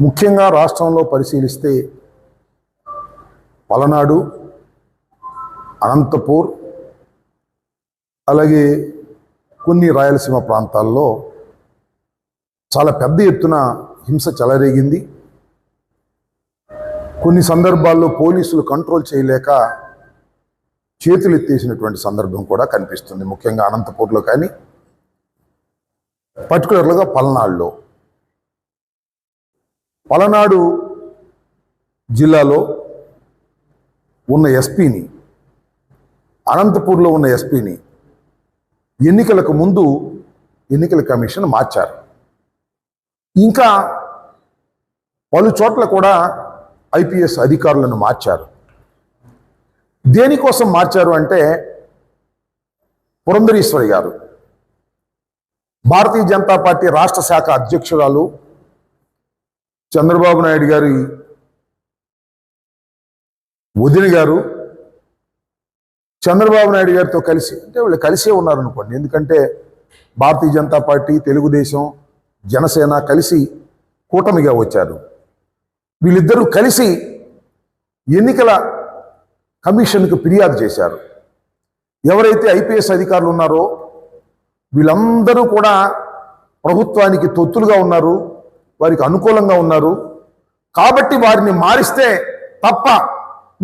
ముఖ్యంగా రాష్ట్రంలో పరిశీలిస్తే పలనాడు అనంతపూర్ అలాగే కొన్ని రాయలసీమ ప్రాంతాల్లో చాలా పెద్ద ఎత్తున హింస చెలరేగింది. కొన్ని సందర్భాల్లో పోలీసులు కంట్రోల్ చేయలేక చేతులు ఎత్తేసినటువంటి సందర్భం కూడా కనిపిస్తుంది ముఖ్యంగా అనంతపూర్లో కానీ పర్టికులర్గా పల్నాడులో. పలనాడు జిల్లాలో ఉన్న ఎస్పీని అనంతపూర్లో ఉన్న ఎస్పీని ఎన్నికలకు ముందు ఎన్నికల కమిషన్ మార్చారు. ఇంకా పలు చోట్ల కూడా ఐపీఎస్ అధికారులను మార్చారు. దేనికోసం మార్చారు అంటే పురంధరీశ్వరి గారు. భారతీయ జనతా పార్టీ రాష్ట్ర శాఖ అధ్యక్షురాలు చంద్రబాబు నాయుడు గారి వదిన గారు చంద్రబాబు నాయుడు గారితో కలిసి అంటే వీళ్ళు కలిసే ఉన్నారనుకోండి. ఎందుకంటే భారతీయ జనతా పార్టీ తెలుగుదేశం జనసేన కలిసి కూటమిగా వచ్చారు. వీళ్ళిద్దరూ కలిసి ఎన్నికల కమిషన్కు ఫిర్యాదు చేశారు. ఎవరైతే ఐపీఎస్ అధికారులు ఉన్నారో వీళ్ళందరూ కూడా ప్రభుత్వానికి తొత్తులుగా ఉన్నారు. వారికి అనుకూలంగా ఉన్నారు. కాబట్టి వారిని మారిస్తే తప్ప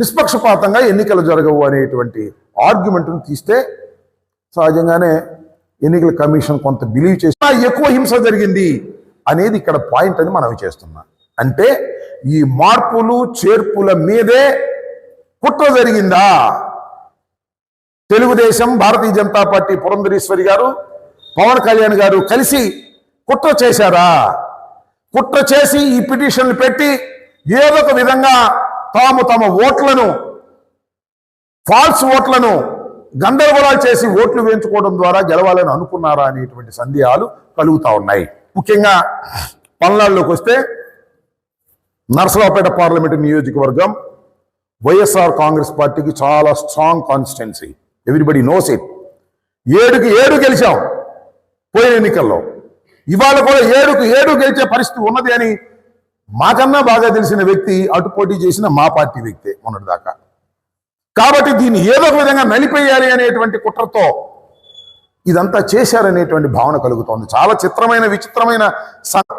నిష్పక్షపాతంగా ఎన్నికలు జరగవు అనేటువంటి ఆర్గ్యుమెంట్ను తీస్తే సహజంగానే ఎన్నికల కమిషన్ కొంత బిలీవ్ చేసినా ఎక్కువ హింస జరిగింది అనేది ఇక్కడ పాయింట్ అని మనం చేస్తున్నాం. అంటే ఈ మార్పులు చేర్పుల మీదే కుట్ర జరిగిందా? తెలుగుదేశం భారతీయ జనతా పార్టీ పురంధరేశ్వరి గారు పవన్ కళ్యాణ్ గారు కలిసి కుట్ర చేశారా? కుట్ర చేసి ఈ పిటిషన్లు పెట్టి ఏదో ఒక విధంగా తాము తమ ఓట్లను ఫాల్స్ ఓట్లను గందరగోళాలు చేసి ఓట్లు వేయించుకోవడం ద్వారా గెలవాలని అనుకున్నారా అనేటువంటి సందేహాలు కలుగుతా ఉన్నాయి. ముఖ్యంగా పల్నాడులోకి వస్తే నర్సరావుపేట పార్లమెంటు నియోజకవర్గం వైఎస్ఆర్ కాంగ్రెస్ పార్టీకి చాలా strong constituency. Everybody knows it. ఏడుకి ఏడు గెలిచాం పోయిన ఎన్నికల్లో. ఇవాళ కూడా ఏడుకు ఏడు గెలిచే పరిస్థితి ఉన్నది అని మాకన్నా బాగా తెలిసిన వ్యక్తి అటు పోటీ చేసిన మా పార్టీ వ్యక్తే మొన్నటిదాకా. కాబట్టి దీన్ని ఏదో ఒక విధంగా నలిపేయాలి అనేటువంటి కుట్రతో ఇదంతా చేశారనేటువంటి భావన కలుగుతోంది. చాలా చిత్రమైన విచిత్రమైన స-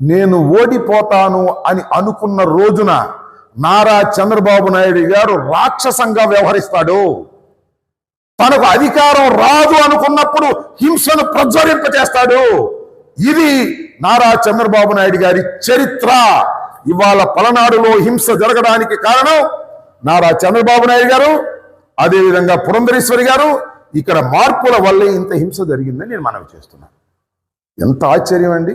నేను ఓడిపోతాను అని అనుకున్న రోజున నారా చంద్రబాబు నాయుడు గారు రాక్షసంగా వ్యవహరిస్తాడు. తనకు అధికారం రాదు అనుకున్నప్పుడు హింసను ప్రజ్వరింపచేస్తాడు ఇది నారా చంద్రబాబు నాయుడు గారి చరిత్ర. ఇవాళ పలనాడులో హింస జరగడానికి కారణం నారా చంద్రబాబు నాయుడు గారు అదేవిధంగా పురంధరేశ్వరి గారు. ఇక్కడ మార్పుల వల్లే ఇంత హింస జరిగిందని నేను మనవి చేస్తున్నాను ఎంత ఆశ్చర్యం అండి.